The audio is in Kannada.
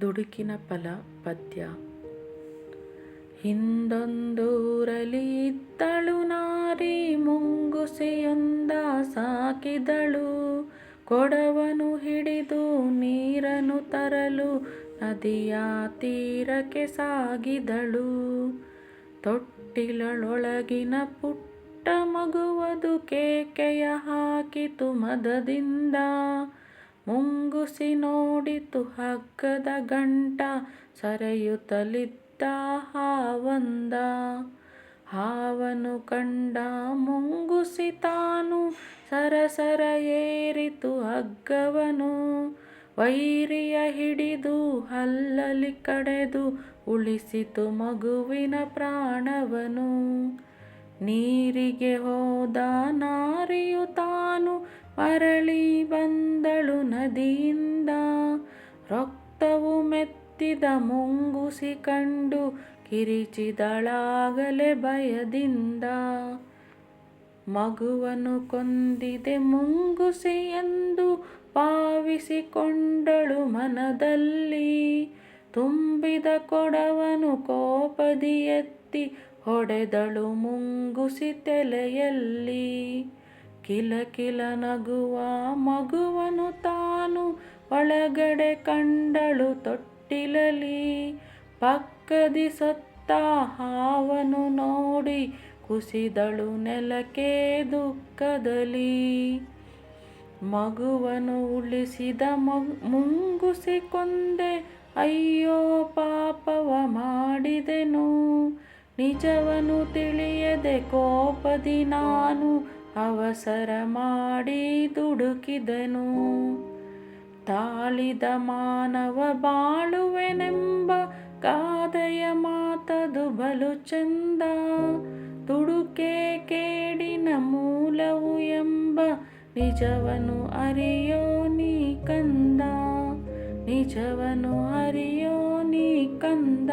ದುಡುಕಿನ ಫಲ ಪದ್ಯ. ಹಿಂದೊಂದೂರಲಿದ್ದಳು ನಾರಿ, ಮುಂಗುಸೆಯೊಂದ ಸಾಕಿದಳು. ಕೊಡವನು ಹಿಡಿದು ನೀರನ್ನು ತರಲು, ನದಿಯ ತೀರಕ್ಕೆ ಸಾಗಿದಳು. ತೊಟ್ಟಿಲೊಳಗಿನ ಪುಟ್ಟ ಮಗುವದು ಕೇಕೆಯ ಹಾಕಿತು ಮದದಿಂದ. ಮುಂಗುಸಿ ನೋಡಿತು ಹಗ್ಗದ ಗಂಟ, ಸರೆಯುತ್ತಲಿದ್ದ ಹಾವಂದ. ಹಾವನು ಕಂಡ ಮುಂಗುಸಿ ತಾನು ಸರಸರ ಏರಿತು ಹಗ್ಗವನು. ವೈರಿಯ ಹಿಡಿದು ಹಲ್ಲಲಿ ಕಡೆದು ಉಳಿಸಿತು ಮಗುವಿನ ಪ್ರಾಣವನು. ನೀರಿಗೆ ಹೋದ ನಾರಿಯು ತಾನು ಮರಳಿ ಬಂದಳು ನದಿಯಿಂದ. ರಕ್ತವು ಮೆತ್ತಿದ ಮುಂಗುಸಿ ಕಂಡು ಕಿರಿಚಿದಳಾಗಲೇ ಭಯದಿಂದ. ಮಗುವನು ಕೊಂದಿದೆ ಮುಂಗುಸಿ ಎಂದು ಪಾವಿಸಿಕೊಂಡಳು ಮನದಲ್ಲಿ. ತುಂಬಿದ ಕೊಡವನು ಕೋಪದಿ ಎತ್ತಿ ಹೊಡೆದಳು ಮುಂಗುಸಿ ತಲೆಯಲ್ಲಿ. ಕಿಲಕಿಲ ನಗುವ ಮಗುವನು ತಾನು ಒಳಗಡೆ ಕಂಡಳು ತೊಟ್ಟಿಲಲಿ. ಪಕ್ಕದಿ ಸತ್ತ ಹಾವನು ನೋಡಿ ಕುಸಿದಳು ನೆಲಕ್ಕೆ ದುಃಖದಲ್ಲಿ. ಮಗುವನು ಉಳಿಸಿದ ಮುಂಗುಸಿ ಕೊಂದೆ ಅಯ್ಯೋ ಪಾಪವ ಮಾಡಿದೆನು. ನಿಜವನು ತಿಳಿಯದೆ ಕೋಪದಿ ನಾನು ಅವಸರ ಮಾಡಿ ದುಡುಕಿದನು. ತಾಳಿದ ಮಾನವ ಬಾಳುವೆನೆಂಬ ಕಾದೆಯ ಮಾತದು ಬಲು ಚಂದ. ತುಡುಕೆ ಕೇಡಿನ ಮೂಲವು ಎಂಬ ನಿಜವನು ಅರಿಯೋ ನೀ ಕಂದ. ನಿಜವನು ಅರಿಯೋ ನೀ ಕಂದ.